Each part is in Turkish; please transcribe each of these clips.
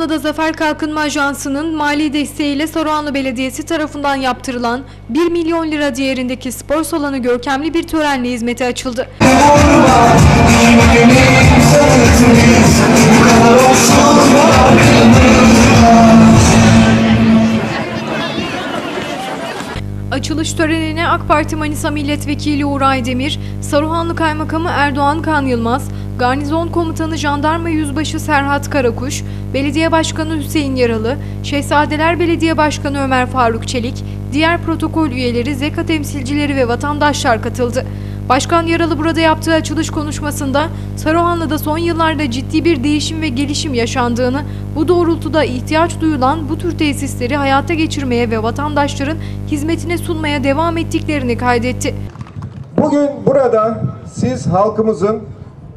Saruhanlı'da Zafer Kalkınma Ajansı'nın mali desteğiyle Saruhanlı Belediyesi tarafından yaptırılan 1 milyon lira değerindeki spor salonu görkemli bir törenle hizmete açıldı. Açılış törenine AK Parti Manisa Milletvekili Uğur Aydemir, Saruhanlı Kaymakamı Erdoğan Kan Yılmaz, Garnizon Komutanı Jandarma Yüzbaşı Serhat Karakuş, Belediye Başkanı Hüseyin Yaralı, Şehzadeler Belediye Başkanı Ömer Faruk Çelik, diğer protokol üyeleri, ZEKA temsilcileri ve vatandaşlar katıldı. Başkan Yaralı burada yaptığı açılış konuşmasında Saruhanlı'da son yıllarda ciddi bir değişim ve gelişim yaşandığını, bu doğrultuda ihtiyaç duyulan bu tür tesisleri hayata geçirmeye ve vatandaşların hizmetine sunmaya devam ettiklerini kaydetti. Bugün burada siz halkımızın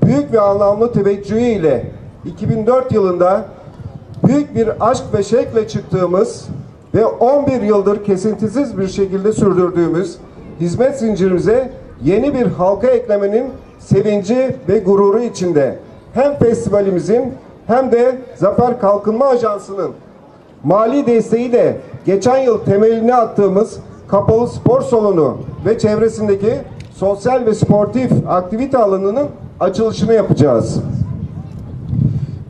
büyük ve anlamlı teveccühü ile 2004 yılında büyük bir aşk ve şevkle çıktığımız ve 11 yıldır kesintisiz bir şekilde sürdürdüğümüz hizmet zincirimize yeni bir halka eklemenin sevinci ve gururu içinde hem festivalimizin hem de Zafer Kalkınma Ajansı'nın mali desteğiyle geçen yıl temelini attığımız kapalı spor salonu ve çevresindeki sosyal ve sportif aktivite alanının açılışını yapacağız.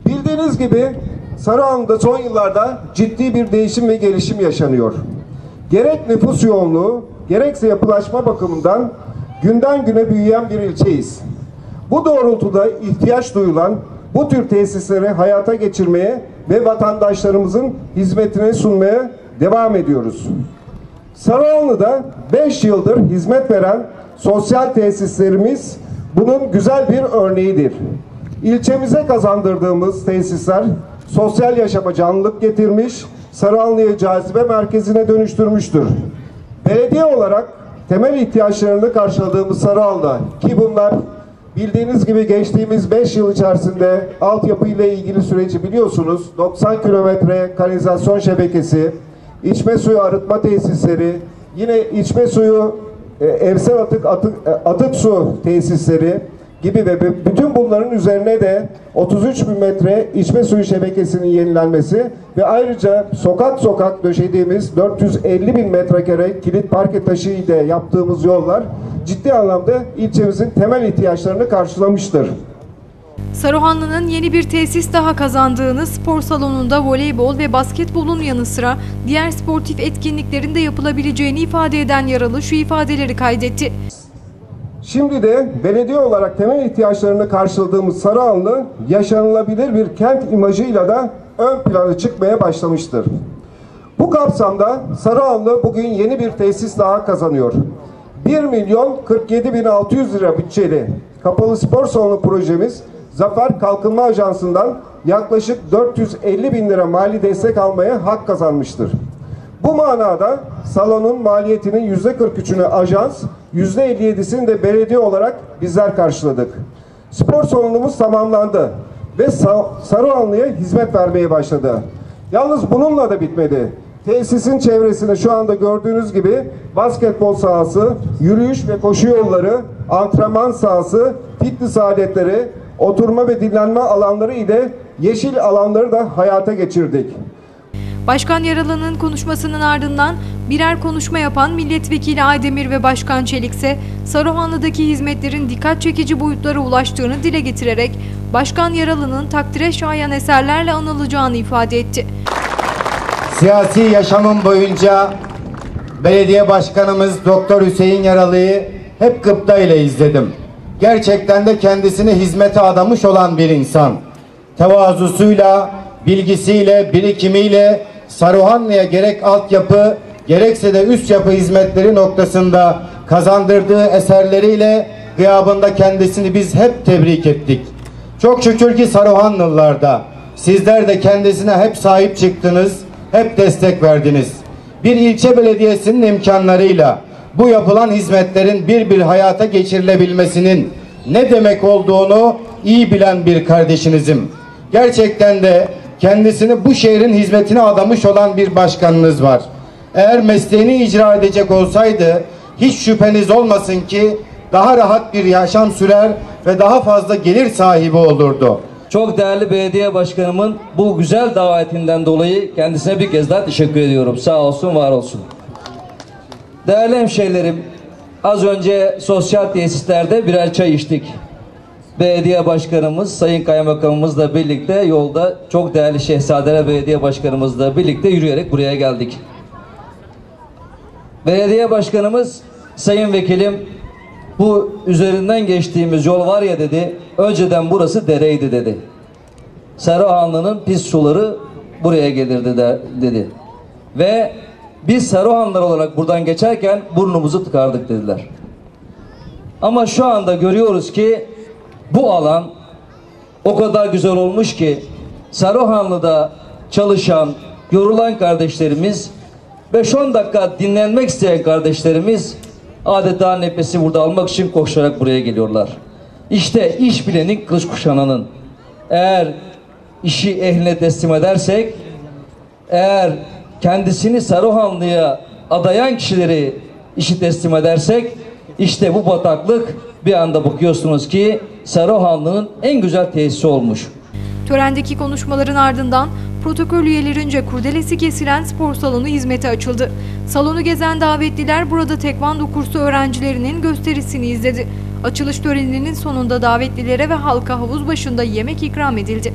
Bildiğiniz gibi Sarıhan'da son yıllarda ciddi bir değişim ve gelişim yaşanıyor. Gerek nüfus yoğunluğu gerekse yapılaşma bakımından günden güne büyüyen bir ilçeyiz. Bu doğrultuda ihtiyaç duyulan bu tür tesisleri hayata geçirmeye ve vatandaşlarımızın hizmetine sunmaya devam ediyoruz. Sarıhanlı'da 5 yıldır hizmet veren sosyal tesislerimiz bunun güzel bir örneğidir. İlçemize kazandırdığımız tesisler sosyal yaşama canlılık getirmiş, Sarıhanlı'yı cazibe merkezine dönüştürmüştür. Belediye olarak temel ihtiyaçlarını karşıladığımız Sarıhanlı ki bunlar bildiğiniz gibi geçtiğimiz 5 yıl içerisinde altyapı ile ilgili süreci biliyorsunuz. 90 kilometre kanalizasyon şebekesi, içme suyu arıtma tesisleri, yine içme suyu evsel atık, atık, e, atık su tesisleri gibi ve bütün bunların üzerine de 33 bin metre içme suyu şebekesinin yenilenmesi ve ayrıca sokak sokak döşediğimiz 450 bin metrekare kilit parke taşı ile yaptığımız yollar ciddi anlamda ilçemizin temel ihtiyaçlarını karşılamıştır. Saruhanlı'nın yeni bir tesis daha kazandığını spor salonunda voleybol ve basketbolun yanı sıra diğer sportif etkinliklerin de yapılabileceğini ifade eden Yaralı şu ifadeleri kaydetti. Şimdi de belediye olarak temel ihtiyaçlarını karşıladığımız Sarıhanlı yaşanılabilir bir kent imajıyla da ön plana çıkmaya başlamıştır. Bu kapsamda Sarıhanlı bugün yeni bir tesis daha kazanıyor. 1 milyon 47 bin 600 lira bütçeli kapalı spor salonu projemiz Zafer Kalkınma Ajansı'ndan yaklaşık 450 bin lira mali destek almaya hak kazanmıştır. Bu manada salonun maliyetinin yüzde 43'ünü ajans, yüzde 57'sini de belediye olarak bizler karşıladık. Spor salonumuz tamamlandı ve Sarıhanlı'ya hizmet vermeye başladı. Yalnız bununla da bitmedi. Tesisin çevresinde şu anda gördüğünüz gibi basketbol sahası, yürüyüş ve koşu yolları, antrenman sahası, fitness aletleri, oturma ve dinlenme alanları ile yeşil alanları da hayata geçirdik. Başkan Yaralı'nın konuşmasının ardından birer konuşma yapan Milletvekili Aydemir ve Başkan Çelik ise Saruhanlı'daki hizmetlerin dikkat çekici boyutlara ulaştığını dile getirerek Başkan Yaralı'nın takdire şayan eserlerle anılacağını ifade etti. Siyasi yaşamım boyunca belediye başkanımız Doktor Hüseyin Yaralı'yı hep gıpta ile izledim. Gerçekten de kendisini hizmete adamış olan bir insan. Tevazusuyla, bilgisiyle, birikimiyle Saruhanlı'ya gerek altyapı gerekse de üst yapı hizmetleri noktasında kazandırdığı eserleriyle gıyabında kendisini biz hep tebrik ettik. Çok şükür ki Saruhanlılarda sizler de kendisine hep sahip çıktınız, hep destek verdiniz. Bir ilçe belediyesinin imkanlarıyla bu yapılan hizmetlerin bir bir hayata geçirilebilmesinin ne demek olduğunu iyi bilen bir kardeşinizim. Gerçekten de kendisini bu şehrin hizmetine adamış olan bir başkanınız var. Eğer mesleğini icra edecek olsaydı hiç şüpheniz olmasın ki daha rahat bir yaşam sürer ve daha fazla gelir sahibi olurdu. çok değerli belediye başkanımın bu güzel davetinden dolayı kendisine bir kez daha teşekkür ediyorum. Sağ olsun, var olsun. Değerli hemşehrilerim, az önce sosyal tesislerde birer çay içtik. Belediye başkanımız, sayın kaymakamımızla birlikte yolda çok değerli Şehzadere Belediye Başkanımızla birlikte yürüyerek buraya geldik. Belediye başkanımız, sayın vekilim, bu üzerinden geçtiğimiz yol var ya dedi, önceden burası dereydi dedi. Saruhanlı'nın pis suları buraya gelirdi de, dedi. Ve biz Saruhanlılar olarak buradan geçerken burnumuzu tıkardık dediler. Ama şu anda görüyoruz ki bu alan o kadar güzel olmuş ki Saruhanlı'da çalışan, yorulan kardeşlerimiz 5-10 dakika dinlenmek isteyen kardeşlerimiz adeta nefesi burada almak için koşarak buraya geliyorlar. İşte iş bilenin kılıç kuşananın eğer işi ehline teslim edersek eğer kendisini Saruhanlı'ya adayan kişileri işi teslim edersek işte bu bataklık bir anda bakıyorsunuz ki Saruhanlı'nın en güzel tesisi olmuş. Törendeki konuşmaların ardından protokol üyelerince kurdelesi kesilen spor salonu hizmete açıldı. Salonu gezen davetliler burada tekvando kursu öğrencilerinin gösterisini izledi. Açılış töreninin sonunda davetlilere ve halka havuz başında yemek ikram edildi.